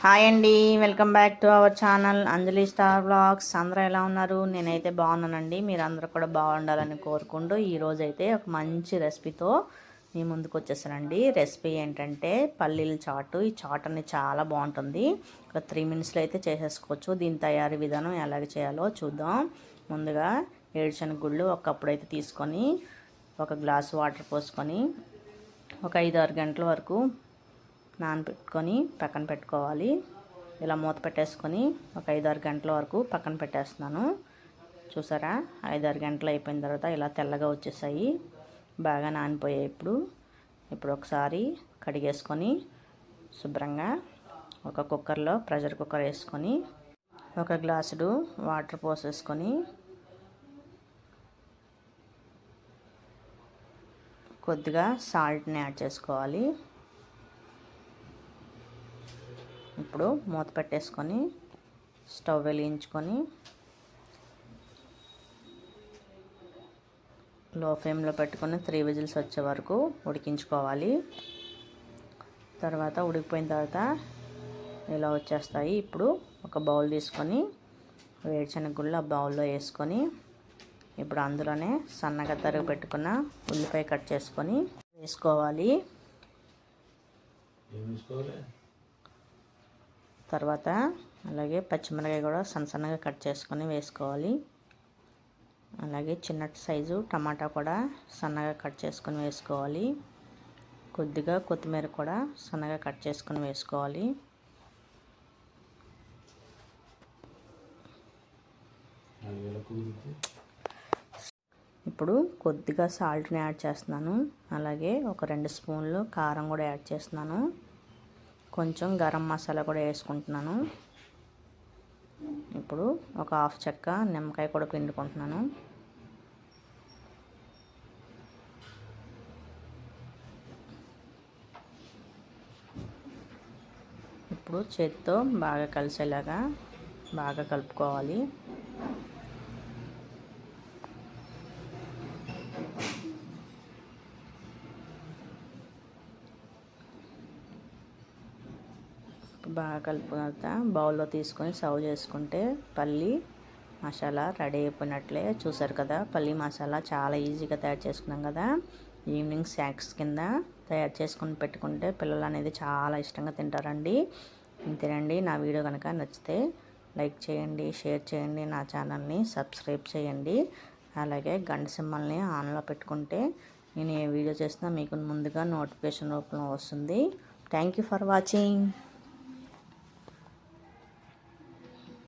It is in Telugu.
హాయ్ అండి welcome back to our channel Anjali star blogs. అందరూ ఎలా ఉన్నారు? నేనైతే బాగున్నానండి. మీరు అందరూ కూడా బాగుండాలని కోరుకుంటూ ఈరోజు అయితే ఒక మంచి రెసిపీతో మీ ముందుకు వచ్చేసానండి. రెసిపీ ఏంటంటే పల్లీల చాటు. ఈ చాట్ అనేది చాలా బాగుంటుంది. ఒక త్రీ మినిట్స్లో అయితే చేసేసుకోవచ్చు. దీని తయారీ విధానం ఎలాగ చేయాలో చూద్దాం. ముందుగా ఏడుశనగ గుళ్ళు ఒకప్పుడు అయితే తీసుకొని ఒక గ్లాస్ వాటర్ పోసుకొని ఒక ఐదు ఆరు గంటల వరకు నానబెట్టుకొని పక్కన పెట్టుకోవాలి. ఇలా మూత పెట్టేసుకొని ఒక ఐదు ఆరు గంటల వరకు పక్కన పెట్టేస్తున్నాను. చూసారా? ఐదు ఆరు గంటలు అయిపోయిన తర్వాత ఇలా తెల్లగా వచ్చేసాయి. బాగా నానిపోయాయి ఇప్పుడు. ఇప్పుడు ఒకసారి కడిగేసుకొని శుభ్రంగా ఒక కుక్కర్లో ప్రెషర్ కుక్కర్ వేసుకొని ఒక గ్లాసుడు వాటర్ పోసేసుకొని కొద్దిగా సాల్ట్ని యాడ్ చేసుకోవాలి. ఇప్పుడు మూత పెట్టేసుకొని స్టవ్ వెలిగించుకొని లో ఫ్లేమ్లో పెట్టుకొని త్రీ విజిల్స్ వచ్చే వరకు ఉడికించుకోవాలి. తర్వాత ఉడికిపోయిన తర్వాత ఇలా వచ్చేస్తాయి. ఇప్పుడు ఒక బౌల్ తీసుకొని వేడిశనగ ఆ బౌల్లో వేసుకొని ఇప్పుడు అందులోనే సన్నగా తరుగు పెట్టుకున్న ఉల్లిపాయ కట్ చేసుకొని వేసుకోవాలి? తర్వాత అలాగే పచ్చిమిరకాయ కూడా సన్న సన్నగా కట్ చేసుకొని వేసుకోవాలి. అలాగే చిన్న సైజు టమాటా కూడా సన్నగా కట్ చేసుకొని వేసుకోవాలి. కొద్దిగా కొత్తిమీర కూడా సన్నగా కట్ చేసుకొని వేసుకోవాలి. ఇప్పుడు కొద్దిగా సాల్ట్ని యాడ్ చేస్తున్నాను. అలాగే ఒక రెండు స్పూన్లు కారం కూడా యాడ్ చేస్తున్నాను. కొంచెం గరం మసాలా కూడా వేసుకుంటున్నాను. ఇప్పుడు ఒక హాఫ్ చెక్క నిమ్మకాయ కూడా పిండుకుంటున్నాను. ఇప్పుడు చేతితో బాగా కలిసేలాగా బాగా కలుపుకోవాలి. బాగా కలుపుకున్న తర్వాత బౌల్లో తీసుకొని సర్వ్ చేసుకుంటే పల్లి మసాలా రెడీ అయిపోయినట్లే. చూసారు కదా పల్లి మసాలా చాలా ఈజీగా తయారు చేసుకున్నాం కదా. ఈవినింగ్ స్నాక్స్ కింద తయారు చేసుకొని పెట్టుకుంటే పిల్లలు అనేది చాలా ఇష్టంగా తింటారండి. ఇంతేనండి నా వీడియో కనుక నచ్చితే లైక్ చేయండి షేర్ చేయండి నా ఛానల్ని సబ్స్క్రైబ్ చేయండి. అలాగే గంట సింబల్ని ఆన్లో పెట్టుకుంటే నేను ఏ వీడియో చేసినా మీకు ముందుగా నోటిఫికేషన్ రూపంలో వస్తుంది. Thank you for watching.